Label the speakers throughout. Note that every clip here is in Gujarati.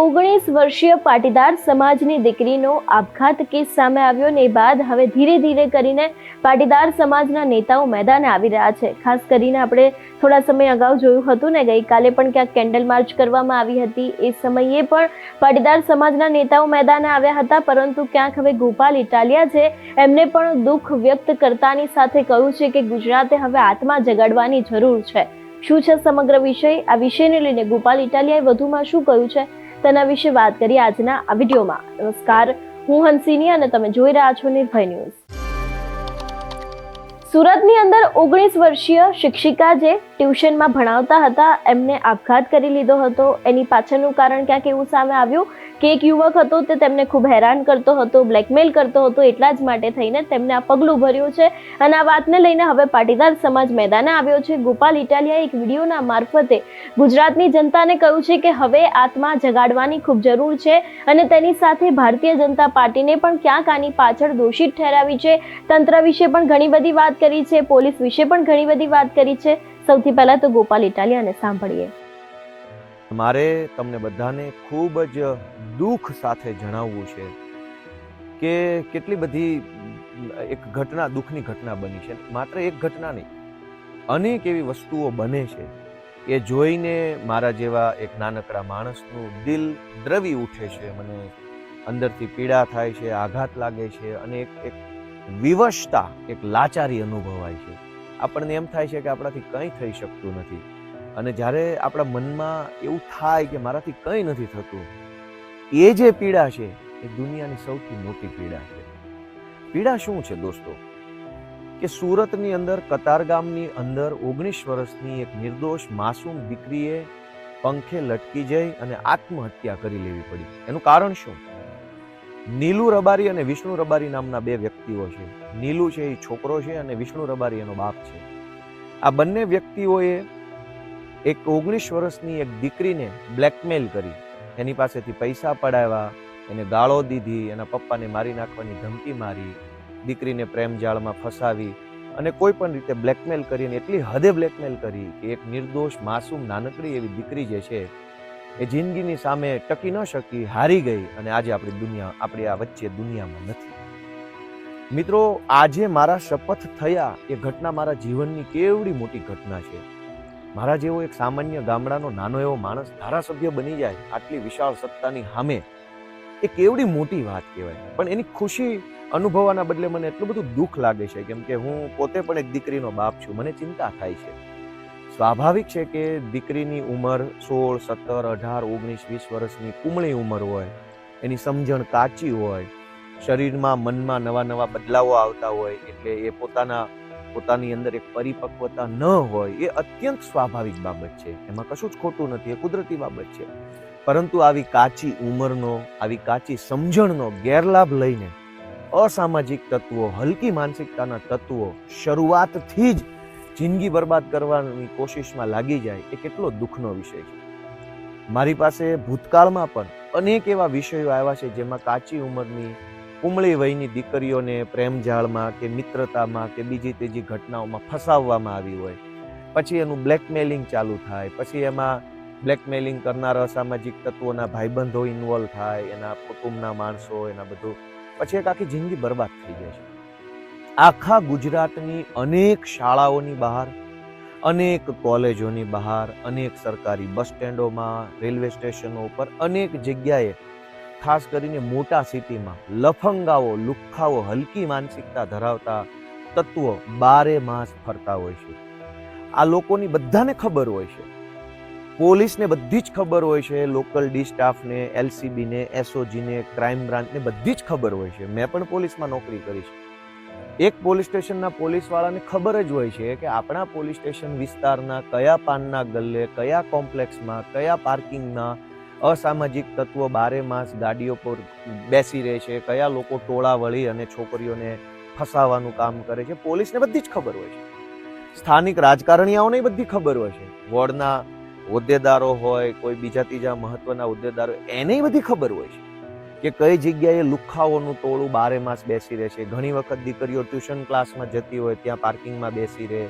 Speaker 1: ઓગણીસ વર્ષીય પાટીદાર સમાજની દીકરીનો આપઘાત કેસ સામે આવ્યો ને બાદ હવે ધીરે ધીરે કરીને પાટીદાર સમાજના નેતાઓ મેદાને આવી રહ્યા છે. ખાસ કરીને આપણે થોડા સમય અગાઉ જોયું હતું ને ગઈકાલે પણ ક્યાંક કેન્ડલ માર્ચ કરવામાં આવી હતી. એ સમયે પણ પાટીદાર સમાજના નેતાઓ મેદાને આવ્યા હતા, પરંતુ ક્યાંક હવે ગોપાલ ઇટાલિયા છે, એમને પણ દુઃખ વ્યક્ત કરતાની સાથે કહ્યું છે કે ગુજરાતે હવે આત્મા જગાડવાની જરૂર છે. શું છે સમગ્ર વિષય? આ વિષયને લઈને ગોપાલ ઇટાલિયાએ વધુમાં શું કહ્યું છે? તેના વિશે વાત કરીએ આજના આ વિડીયોમાં. નમસ્કાર, હું હંસિની અને તમે જોઈ રહ્યા છો નિર્ભય ન્યૂઝ. સુરતની અંદર ઓગણીસ વર્ષીય શિક્ષિકા જે ટ્યુશનમાં ભણાવતા હતા, એમને આપઘાત કરી લીધો હતો. એની પાછળનું કારણ ક્યાંક એવું સામે આવ્યું? કે એક યુવક હતો તે તેમને ખૂબ હેરાન કરતો હતો બ્લેકમેલ કરતો હતો, એટલા જ માટે થઈને તેમને આ પગલું ભર્યું છે. અને આ વાતને લઈને હવે પાટીદાર સમાજ મેદાને આવ્યો છે. ગોપાલ ઇટાલિયાએ એક વિડીયોના મારફતે ગુજરાતની જનતાને કહ્યું છે કે હવે આત્મા જગાડવાની ખૂબ જરૂર છે અને તેની સાથે ભારતીય જનતા પાર્ટીને પણ ક્યાંક આની પાછળ દોષિત ઠેરાવી છે. તંત્ર વિશે પણ ઘણી બધી વાત કરી છે. પોલીસ વિશે પણ ઘણી બધી વાત કરી છે. સૌથી પહેલાં તો ગોપાલ ઇટાલિયાને સાંભળીએ.
Speaker 2: મારે તમને બધાને ખૂબ જ દુઃખ સાથે જણાવવું છે કે કેટલી બધી એક ઘટના, દુઃખની ઘટના બની છે. માત્ર એક ઘટના નહીં, અનેક એવી વસ્તુઓ બને છે એ જોઈને મારા જેવા એક નાનકડા માણસનું દિલ દ્રવી ઉઠે છે, મને અંદરથી પીડા થાય છે, આઘાત લાગે છે અને એક એક વિવશતા, એક લાચારી અનુભવાય છે. આપણને એમ થાય છે કે આપણાથી કંઈ થઈ શકતું નથી. અને જ્યારે આપણા મનમાં એવું થાય કે મારાથી કંઈ નથી થતું, એ જે પીડા છે, એ દુનિયાની સૌથી મોટી પીડા છે. પીડા શું છે દોસ્તો? કે સુરતની અંદર કતારગામની અંદર ઓગણીસ વર્ષની એક નિર્દોષ માસૂમ દીકરીએ પંખે લટકી જઈ અને આત્મહત્યા કરી લેવી પડી. એનું કારણ શું? નીલુ રબારી અને વિષ્ણુ રબારી નામના બે વ્યક્તિઓ છે. નીલુ છે એ છોકરો છે અને વિષ્ણુ રબારી એનો બાપ છે. આ બંને વ્યક્તિઓએ એક ઓગણીસ વર્ષની એક દીકરીને બ્લેકમેલ કરી. એની પાસેથી પૈસા પડાવ્યા, એને ગાળો દીધી, એના પપ્પાને મારી નાખવાની ધમકી મારી, દીકરીને પ્રેમ જાળમાં ફસાવી અને કોઈ પણ રીતે બ્લેકમેલ કરીને એટલી હદે બ્લેકમેલ કરી કે એક નિર્દોષ, માસૂમ નાનકડી એવી દીકરી જે છે, એ જિંદગીની સામે ટકી ન શકી, હારી ગઈ અને આજે આપણી દુનિયા, આપણી આ વચ્ચે દુનિયામાં નથી. મિત્રો, આજે મારા શપથ થયા એ ઘટના મારા જીવનની કેવડી મોટી ઘટના છે. મારા જેવો એક સામાન્ય ગામડાનો નાનો એવો માણસ ધારાસભ્ય બની જાય, આટલી વિશાળ સત્તાની સામે, એ કેવડી મોટી વાત કહેવાય. પણ એની ખુશી અનુભવવાના બદલે મને એટલું બધું દુઃખ લાગે છે, કેમ કે હું પોતે પણ એક દીકરીનો બાપ છું, મને ચિંતા થાય છે. સ્વાભાવિક છે કે દીકરીની ઉંમર સોળ, સત્તર, અઢાર, ઓગણીસ, વીસ વર્ષની કુમળી ઉંમર હોય, એની સમજણ કાચી હોય, શરીરમાં મનમાં નવા નવા બદલાવો આવતા હોય, એટલે એ પોતાના પોતાની અંદર એક પરિપક્વતા ન હોય, એ અત્યંત સ્વાભાવિક બાબત છે. એમાં કશું જ ખોટું નથી, એ કુદરતી બાબત છે. પરંતુ આવી કાચી ઉંમરનો, આવી કાચી સમજણનો ગેરલાભ લઈને અસામાજિક તત્વો, હલકી માનસિકતાના તત્વો શરૂઆતથી જ જિંદગી બરબાદ કરવાની કોશિશમાં લાગી જાય, એ કેટલો દુઃખનો વિષય છે. મારી પાસે ભૂતકાળમાં પણ અનેક એવા વિષયો આવ્યા છે જેમાં કાચી ઉંમરની કુમળી વયની દીકરીઓને પ્રેમ જાળમાં કે મિત્રતામાં કે બીજી ત્રીજી ઘટનાઓમાં ફસાવવામાં આવી હોય. પછી એનું બ્લેકમેલિંગ ચાલુ થાય. પછી એમાં બ્લેકમેલિંગ કરનાર અસામાજિક તત્વોના ભાઈબંધો ઇન્વોલ્વ થાય, એના કુટુંબના માણસો, એના બધું. પછી એક આખી જિંદગી બરબાદ થઈ જાય છે. આખા ગુજરાતની અનેક શાળાઓની બહાર, અનેક કોલેજોની બહાર, અનેક સરકારી બસ સ્ટેન્ડોમાં, રેલવે સ્ટેશનો ઉપર અનેક જગ્યાએ ખાસ કરીને મોટા સિટીમાં લફંગાઓ, લુખ્ખાઓ, હલકી માનસિકતા ધરાવતા તત્વો બારે માસ ફરતા હોય છે. આ લોકોની બધાને ખબર હોય છે. પોલીસને બધી જ ખબર હોય છે, લોકલ ડી સ્ટાફને, એલસીબીને, એસઓજીને, ક્રાઇમ બ્રાન્ચને બધી જ ખબર હોય છે. મેં પણ પોલીસમાં નોકરી કરી છે. એક પોલીસ સ્ટેશનના પોલીસવાળાને ખબર જ હોય છે કે આપણા પોલીસ સ્ટેશન વિસ્તારના કયા પાનના ગલ્લે, કયા કોમ્પ્લેક્સમાં, કયા પાર્કિંગમાં અસામાજિક તત્વો બારે માસ ગાડીઓ પર બેસી રહે છે. કયા લોકો ટોળા વળી અને છોકરીઓને ફસાવાનું કામ કરે છે? પોલીસને બધી જ ખબર હોય છે. સ્થાનિક રાજકારણીઓને બધી ખબર હોય છે. વોર્ડના હોદ્દેદારો હોય, કોઈ બીજા ત્રીજા મહત્વના હોદ્દેદારો, એને બધી ખબર હોય છે કે કઈ જગ્યાએ લુખ્ખાઓનું ટોળું બારે માસ બેસી રહે છે. ઘણી વખત દીકરીઓ ટ્યુશન ક્લાસમાં જતી હોય, ત્યાં પાર્કિંગમાં બેસી રહે.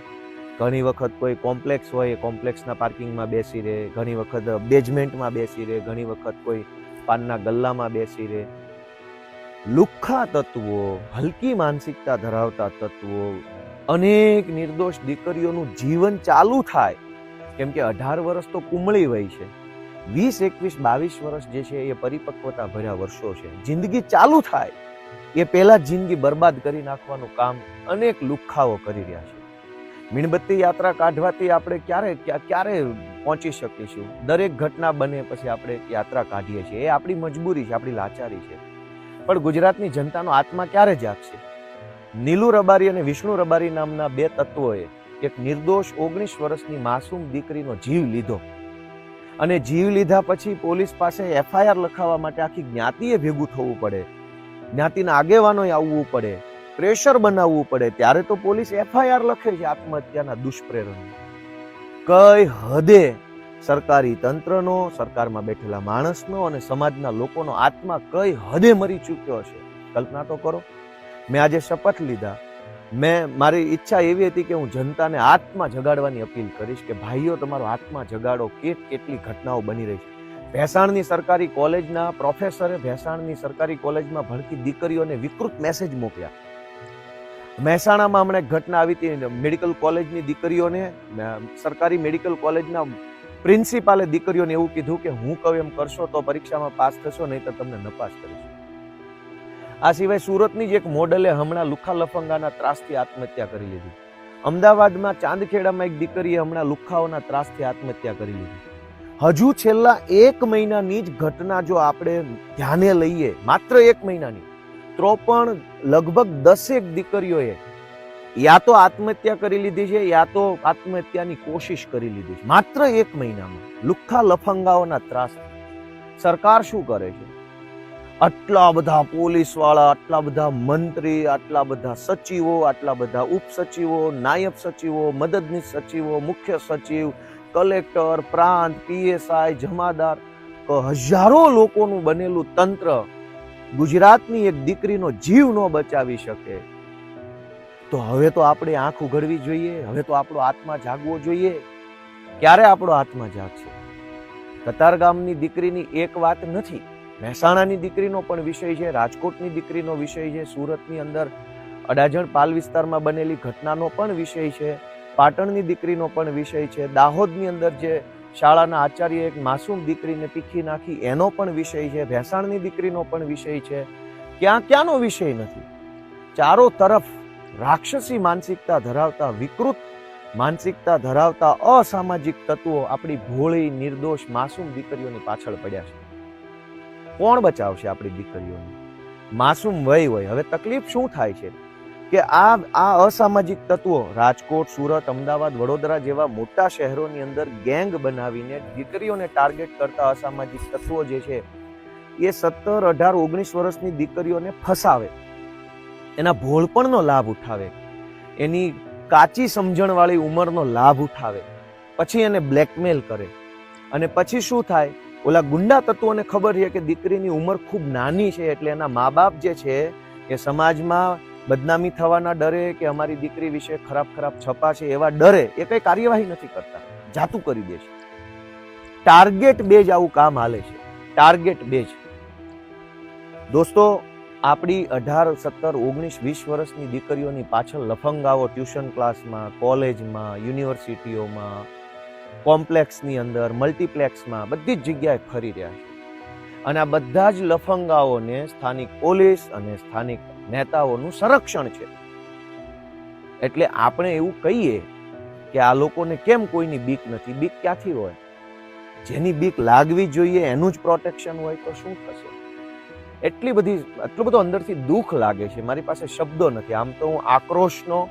Speaker 2: ઘણી વખત કોઈ કોમ્પ્લેક્સ હોય એ કોમ્પ્લેક્સના પાર્કિંગમાં બેસી રહે, ઘણી વખત બેઝમેન્ટમાં બેસી રહે, ઘણી વખત કોઈ પાનના ગલ્લામાં બેસી રહે. લુખ્ખા તત્વો, હલકી માનસિકતા ધરાવતા તત્વો, અનેક નિર્દોષ દીકરીઓનું જીવન ચાલુ થાય. કેમ કે અઢાર વર્ષ તો કુમળી વય છે. વીસ, એકવીસ, બાવીસ વર્ષ જે છે એ પરિપક્વતા ભર્યા વર્ષો છે. જિંદગી ચાલુ થાય. એ પહેલા જિંદગી બરબાદ કરી નાખવાનું કામ અનેક લુખ્ખાઓ કરી રહ્યા છે. મીણબત્તી યાત્રા કાઢવાથી આપણે ક્યારે ક્યા- ક્યારે પહોંચી શકીશું દરેક ઘટના બને પછી આપણે યાત્રા કાઢીએ છીએ. એ આપણી મજબૂરી છે, આપણી લાચારી છે. પણ ગુજરાતની જનતાનો આત્મા ક્યારે જાગશે? નીલુ રબારી અને વિષ્ણુ રબારી નામના બે તત્વોએ એક નિર્દોષ ઓગણીસ વર્ષની માસૂમ દીકરીનો જીવ લીધો. અને જીવ લીધા પછી પોલીસ પાસે એફઆઈઆર લખાવવા માટે આખી જ્ઞાતિએ ભેગું થવું પડે. જ્ઞાતિના આગેવાનોએ આવવું પડે. પ્રેશર બનાવવું પડે, ત્યારે તો પોલીસ એફઆઈઆર લખે છે આત્મહત્યાના દુષ્પ્રેરણ કઈ હદે સરકારી તંત્રનો, સરકારમાં બેઠેલા માણસનો અને સમાજના લોકોનો આત્મા કઈ હદે મરી ચૂક્યો છે કલ્પના તો કરો. મેં આજે શપથ લીધા. મેં, મારી ઈચ્છા એવી હતી કે હું જનતાને આત્મા જગાડવાની અપીલ કરીશ કે ભાઈઓ, તમારો આત્મા જગાડો, કેટ કેટલી ઘટનાઓ બની રહી છે. ભેસાણની સરકારી કોલેજના પ્રોફેસરે ભેસાણની સરકારી કોલેજમાં ભણતી દીકરીઓને વિકૃત મેસેજ મોકલ્યા. મહેસાણામાં હમણાં ઘટના આવી હતી મેડિકલ કોલેજની દીકરીઓને સરકારી મેડિકલ કોલેજના પ્રિન્સિપાલે દીકરીઓને એવું કીધું કે હું કહું એમ કરશો તો પરીક્ષામાં પાસ થશો નહીં તો તમને નપાસ કરીશ. આ સિવાય સુરતની જ એક મોડલે હમણાં લુખા લફંગાના ત્રાસથી આત્મહત્યા કરી લીધી. અમદાવાદમાં ચાંદખેડામાં એક દીકરીએ હમણાં લુખાઓના ત્રાસથી આત્મહત્યા કરી લીધી. હજુ છેલ્લા એક મહિનાની જ ઘટના જો આપણે ધ્યાને લઈએ, માત્ર એક મહિનાની તો પણ લગભગ દસેક દીકરીઓએ યા તો આત્મહત્યા કરી લીધી છે, યા તો આત્મહત્યાની કોશિશ કરી લીધી છે. માત્ર એક મહિનામાં લુખ્ખા લફંગાઓના ત્રાસ સરકાર શું કરે છે? આટલા બધા પોલીસવાળા આટલા બધા મંત્રી, આટલા બધા સચિવો, આટલા બધા ઉપસચિવો, નાયબ સચિવો, મદદનીશ સચિવો, મુખ્ય સચિવ, કલેક્ટર, પ્રાંત, પીએસઆઈ, જમાદાર હજારો લોકોનું બનેલું તંત્ર ગુજરાતની એક દીકરીનો જીવ ન બચાવી શકે. તો હવે તો આપણે આંખ ઉઘડવી જોઈએ, હવે તો આપણો આત્મા જાગવો જોઈએ. ક્યારે આપણો આત્મા જાગશે? કતારગામની દીકરીની એક વાત નથી. મહેસાણાની દીકરીનો પણ વિષય છે, રાજકોટની દીકરીનો વિષય છે, સુરતની અંદર અડાજણ પાલ વિસ્તારમાં બનેલી ઘટનાનો પણ વિષય છે, પાટણની દીકરીનો પણ વિષય છે, દાહોદની અંદર જે શાળાના આચાર્ય એક માસૂમ દીકરીને પીખી નાખી. એનો પણ વિષય છે, ભેંસાણની દીકરીનો પણ વિષય છે. ક્યાં, ક્યાંનો વિષય નથી? ચારો તરફ રાક્ષસી માનસિકતા ધરાવતા, વિકૃત માનસિકતા ધરાવતા અસામાજિક તત્વો આપણી ભોળી, નિર્દોષ, માસૂમ દીકરીઓની પાછળ પડ્યા છે. કોણ બચાવશે આપણી દીકરીઓને? માસૂમ વય હોય. હવે તકલીફ શું થાય છે? કે આ આ અસામાજિક તત્વો, રાજકોટ, સુરત, અમદાવાદ, વડોદરા જેવા મોટા શહેરોની અંદર ગેંગ બનાવીને દીકરીઓને ટાર્ગેટ કરતા અસામાજિક તત્વો જે છે, એ સત્તર, અઢાર, ઓગણીસ વર્ષની દીકરીઓને ફસાવે. એના ભોળપણનો લાભ ઉઠાવે. એની કાચી સમજણવાળી ઉંમરનો લાભ ઉઠાવે. પછી એને બ્લેકમેલ કરે. અને પછી શું થાય? ઓલા ગુંડા તત્વોને ખબર છે કે દીકરીની ઉંમર ખૂબ નાની છે એટલે એના મા બાપ જે છે, એ સમાજમાં બદનામી થવાના ડરે કે અમારી દીકરી વિશે ખરાબ ખરાબ છપા છે એવા ડરે એ કઈ કાર્યવાહી નથી કરતા. જાતું કરી દે છે. ટાર્ગેટ બેજ આવું કામ હાલે છે. ટાર્ગેટ બેજ દોસ્તો, આપણી અઢાર, સત્તર, ઓગણીસ, વીસ વર્ષની દીકરીઓની પાછળ લફંગાઓ ટ્યુશન ક્લાસમાં, કોલેજમાં, યુનિવર્સિટીઓમાં, કોમ્પ્લેક્સની અંદર, મલ્ટીપ્લેક્સમાં બધી જ જગ્યાએ ફરી રહ્યા છે. અને આ બધા જ લફંગાઓને સ્થાનિક પોલીસ અને સ્થાનિક નેતાઓનું સંરક્ષણ છે. એટલે આપણે એવું કહીએ કે આ લોકોને કેમ કોઈની બીક નથી? બીક ક્યાંથી હોય? જેની બીક લાગવી જોઈએ એનું જ પ્રોટેક્શન હોય તો શું થશે? એટલી બધી એટલું બધું અંદરથી દુઃખ લાગે છે. મારી પાસે શબ્દો નથી. આમ તો હું આક્રોશનો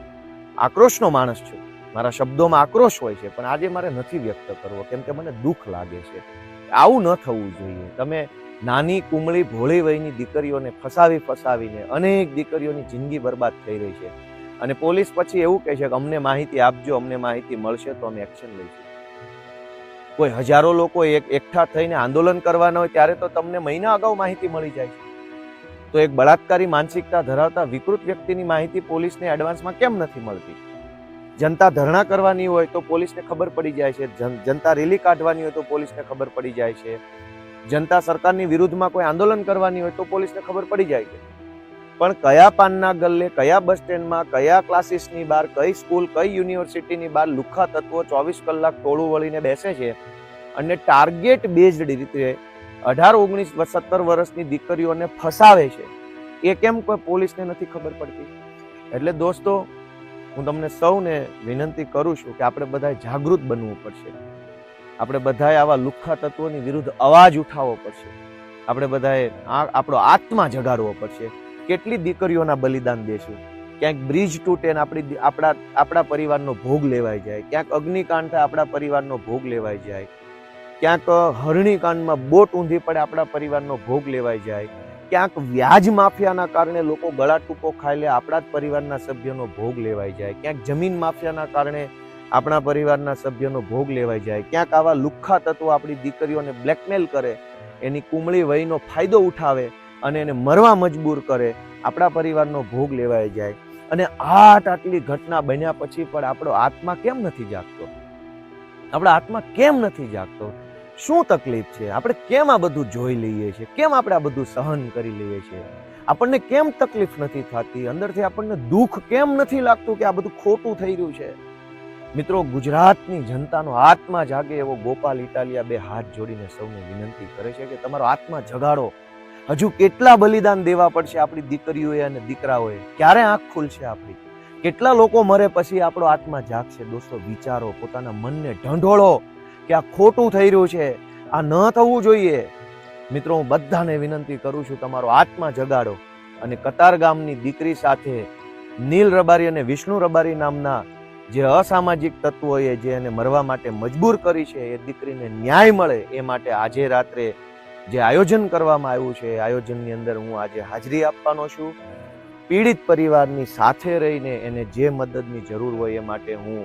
Speaker 2: આક્રોશનો માણસ છું. મારા શબ્દોમાં આક્રોશ હોય છે, પણ આજે મારે નથી વ્યક્ત કરવો. કેમ કે મને દુઃખ લાગે છે. આવું ન થવું જોઈએ. તમે નાની કુમળી ભોળી વયની દીકરીઓને ફસાવી ફસાવીને અનેક દીકરીઓની જિંદગી બરબાદ થઈ રહી છે. અને પોલીસ પછી એવું કહે છે કે અમને માહિતી આપજો, અમને માહિતી મળશે તો અમે એક્શન લઈશું. કોઈ હજારો લોકો એક, એકઠા થઈને આંદોલન કરવાના હોય ત્યારે તો તમને મહિના અગાઉ માહિતી મળી જાય છે. તો એક બળાત્કારી માનસિકતા ધરાવતા વિકૃત વ્યક્તિની માહિતી પોલીસને એડવાન્સમાં કેમ નથી મળતી? જનતા ધરણા કરવાની હોય તો પોલીસને ખબર પડી જાય છે જનતા રેલી કાઢવાની હોય તો પોલીસને ખબર પડી જાય છે. જનતા સરકારની વિરુદ્ધમાં કોઈ આંદોલન કરવાની હોય તો પોલીસને ખબર પડી જાય છે. પણ કયા પાનના ગલ્લે, કયા બસ સ્ટેન્ડમાં, કયા ક્લાસીસની બહાર, કઈ સ્કૂલ, કઈ યુનિવર્સિટીની બહાર લુખ્ખા તત્વો ચોવીસ કલાક ટોળું વળીને બેસે છે અને ટાર્ગેટ બેઝડ રીતે અઢાર, ઓગણીસ સત્તર વર્ષની દીકરીઓને ફસાવે છે, એ કેમ કોઈ પોલીસને નથી ખબર પડતી? એટલે દોસ્તો, હું તમને સૌને વિનંતી કરું છું કે આપણે બધા જાગૃત બનવું પડશે. આપણે બધાએ આવા લુખ્ખા તત્વોની વિરુદ્ધ અવાજ ઉઠાવવો પડશે. આપણે બધાએ આ આપણો આત્મા જગાડવો પડશે. કેટલી દીકરીઓના બલિદાન દેશું? ક્યાંક બ્રિજ તૂટે ને આપણી આપણા આપણા પરિવારનો ભોગ લેવાઈ જાય. ક્યાંક અગ્નિકાંડ થાય આપણા પરિવારનો ભોગ લેવાઈ જાય. ક્યાંક હરણીકાંડમાં બોટ ઊંધી પડે આપણા પરિવારનો ભોગ લેવાઈ જાય. ક્યાંક વ્યાજ માફિયાના કારણે લોકો ગળા ટૂંકો ખાઈ લે આપણા જ પરિવારના સભ્યનો ભોગ લેવાઈ જાય. ક્યાંક જમીન માફિયાના કારણે આપણા પરિવારના સભ્યનો ભોગ લેવાઈ જાય. ક્યાંક આવા લુખ્ખા તત્વો આપણી દીકરીઓને બ્લેકમેલ કરે, એની કુમળી વયનો ફાયદો ઉઠાવે અને એને મરવા મજબૂર કરે, આપણા પરિવારનો ભોગ લેવાઈ જાય. અને આટ આટલી ઘટના બન્યા પછી પણ આપણો આત્મા કેમ નથી જાગતો? આપણા આત્મા કેમ નથી જાગતો? શું તકલીફ છે? આપણે કેમ આ બધું જોઈ લઈએ છીએ? કેમ આપણે આ બધું સહન કરી લઈએ છીએ? આપણને કેમ તકલીફ નથી થતી? અંદરથી આપણને દુઃખ કેમ નથી લાગતું કે આ બધું ખોટું થઈ રહ્યું છે? મિત્રો, ગુજરાતની જનતાનો આત્મા જાગે એવો ગોપાલ ઇટાલિયા બે હાથ જોડીને સૌને વિનંતી કરે છે કે તમારો આત્મા જગાડો. હજુ કેટલા બલિદાન દેવા પડશે આપણી દીકરીઓએ અને દીકરાઓએ? ક્યારે આંખ ખુલશે આપણી? કેટલા લોકો મરે પછી આપણો આત્મા જાગશે? દોસ્તો, વિચારો, પોતાના મનને ઢંઢોળો કે આ ખોટું થઈ રહ્યું છે. આ ન થવું જોઈએ. મિત્રો, હું બધાને વિનંતી કરું છું તમારો આત્મા જગાડો. અને કતાર ગામની દીકરી સાથે નીલ રબારી અને વિષ્ણુ રબારી નામના જે અસામાજિક તત્વોએ જે એને મરવા માટે મજબૂર કરી છે, એ દીકરીને ન્યાય મળે એ માટે આજે રાત્રે જે આયોજન કરવામાં આવ્યું છે, એ આયોજનની અંદર હું આજે હાજરી આપવાનો છું. પીડિત પરિવારની સાથે રહીને એને જે મદદની જરૂર હોય એ માટે હું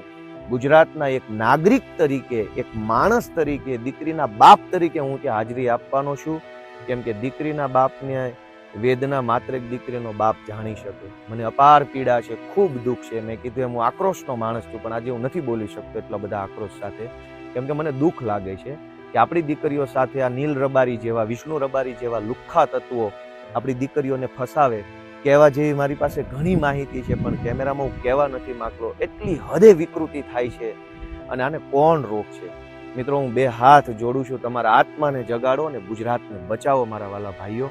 Speaker 2: ગુજરાતના એક નાગરિક તરીકે, એક માણસ તરીકે, દીકરીના બાપ તરીકે હું ત્યાં હાજરી આપવાનો છું. કેમ કે દીકરીના બાપને વેદના માત્ર એક દીકરીનો બાપ જાણી શકે. મને અપાર પીડા છે, ખૂબ દુઃખ છે. મેં કીધું એમ હું આક્રોશનો માણસ છું, પણ આજે હું નથી બોલી શકતો એટલા બધા આક્રોશ સાથે. કેમ કે મને દુઃખ લાગે છે કે આપણી દીકરીઓ સાથે આ નીલ રબારી જેવા, વિષ્ણુ રબારી જેવા લુખ્ખા તત્વો આપણી દીકરીઓને ફસાવે. કહેવા જેવી મારી પાસે ઘણી માહિતી છે, પણ કેમેરામાં હું કહેવા નથી માગતો. એટલી હદે વિકૃતિ થાય છે અને આને કોણ રોકશે? મિત્રો, હું બે હાથ જોડું છું. તમારા આત્માને જગાડો અને ગુજરાતને બચાવો, મારા વાલા ભાઈઓ.